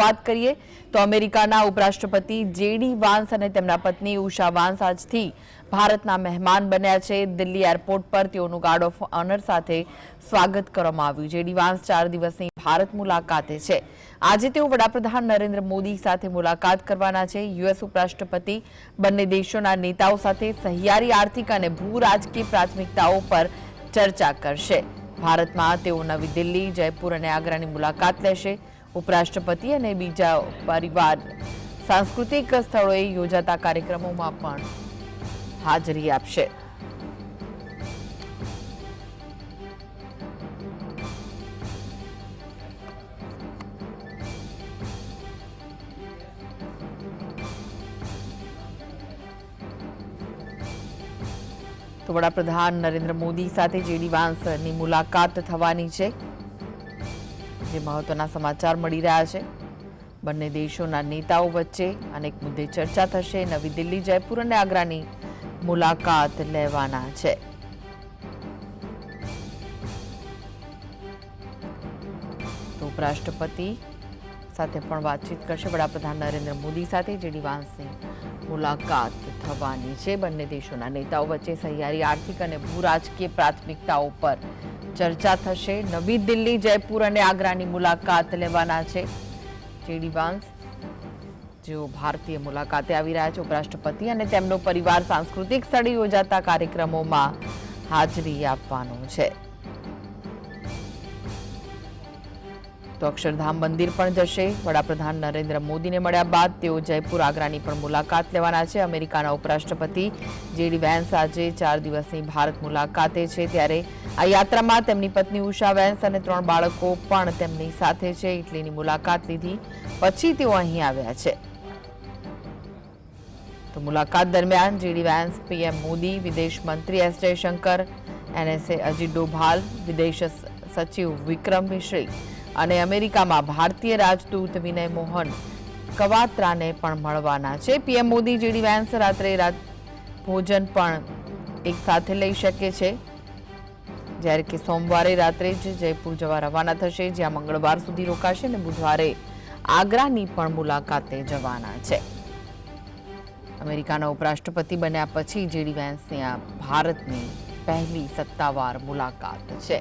વાત કરીએ તો અમેરિકાના ઉપરાષ્ટ્રપતિ જેડી વાન્સ અને તેમના પત્ની ઉષા વાન્સ આજથી ભારતના મહેમાન બન્યા છે. દિલ્હી એરપોર્ટ પર તેઓનું ગાર્ડ ઓફ ઓનર સાથે સ્વાગત કરવામાં આવ્યું. જેડી વાન્સ ચાર દિવસની ભારત મુલાકાતે છે. આજે તેઓ વડાપ્રધાન નરેન્દ્ર મોદી સાથે મુલાકાત કરવાના છે. યુએસ ઉપરાષ્ટ્રપતિ બંને દેશોના નેતાઓ સાથે સહિયારી આર્થિક અને ભૂ રાજકીય પ્રાથમિકતાઓ પર ચર્ચા કરશે. ભારતમાં તેઓ નવી દિલ્હી, જયપુર અને આગ્રાની મુલાકાત લેશે. ઉપરાષ્ટ્રપતિ અને બીજા પરિવાર સાંસ્કૃતિક સ્થળોએ યોજાતા કાર્યક્રમોમાં પણ હાજરી આપશે. તો વડાપ્રધાન નરેન્દ્ર મોદી સાથે જેડી વાંસની મુલાકાત થવાની છે, જે મહત્વના સમાચાર મળી રહ્યા છે. બંને દેશોના નેતાઓ વચ્ચે અનેક મુદ્દે ચર્ચા થશે. નવી દિલ્હી, જયપુર અને આગ્રાની મુલાકાત લેવાના છે. તો ઉપરાષ્ટ્રપતિ સાથે પણ વાતચીત કરશે વડાપ્રધાન નરેન્દ્ર મોદી સાથે, જેડી વાંસની મુલાકાત થવાની છે. બંને દેશોના નેતાઓ વચ્ચે સહિયારી આર્થિક અને ભૂ રાજકીય પ્રાથમિકતાઓ પર ચર્ચા થશે. નવી દિલ્હી, જયપુર અને આગ્રાની મુલાકાત લેવાના છે. જેડી વાંસ, જેઓ ભારતીય મુલાકાતે આવી રહ્યા છે, ઉપરાષ્ટ્રપતિ અને તેમનો પરિવાર સાંસ્કૃતિક સ્થળે યોજાતા કાર્યક્રમોમાં હાજરી આપવાનો છે. તો અક્ષરધામ મંદિર પણ જશે. વડાપ્રધાન નરેન્દ્ર મોદીને મળ્યા બાદ તેઓ જયપુર આગ્રાની પણ મુલાકાત લેવાના છે. અમેરિકાના ઉપરાષ્ટ્રપતિ જેડી વેન્સ આજે ચાર દિવસની ભારત મુલાકાતે છે. ત્યારે આ યાત્રામાં તેમની પત્ની ઉષા વેન્સ અને ત્રણ બાળકો પણ તેમની સાથે છે. ઇટલીની મુલાકાત લીધી પછી તેઓ અહીં આવ્યા છે. તો મુલાકાત દરમિયાન જેડી વેન્સ પીએમ મોદી, વિદેશ મંત્રી એસ જયશંકર એનએસએ અજીત ડોભાલ, વિદેશ સચિવ વિક્રમ મિશ્રી અને અમેરિકામાં ભારતીય રાજદૂત વિનય મોહન કવાત્રાને પણ મળવાના છે. પીએમ મોદી જેડી વેન્સ રાત્રે રાત ભોજન પણ એક સાથે લઈ શકે છે. જ્યારે કે સોમવારે રાત્રે જ જયપુર જવા રવાના થશે, જ્યાં મંગળવાર સુધી રોકાશે અને બુધવારે આગ્રાની પણ મુલાકાતે જવાના છે. અમેરિકાના ઉપરાષ્ટ્રપતિ બન્યા પછી જેડી વેન્સની આ ભારતની પહેલી સત્તાવાર મુલાકાત છે.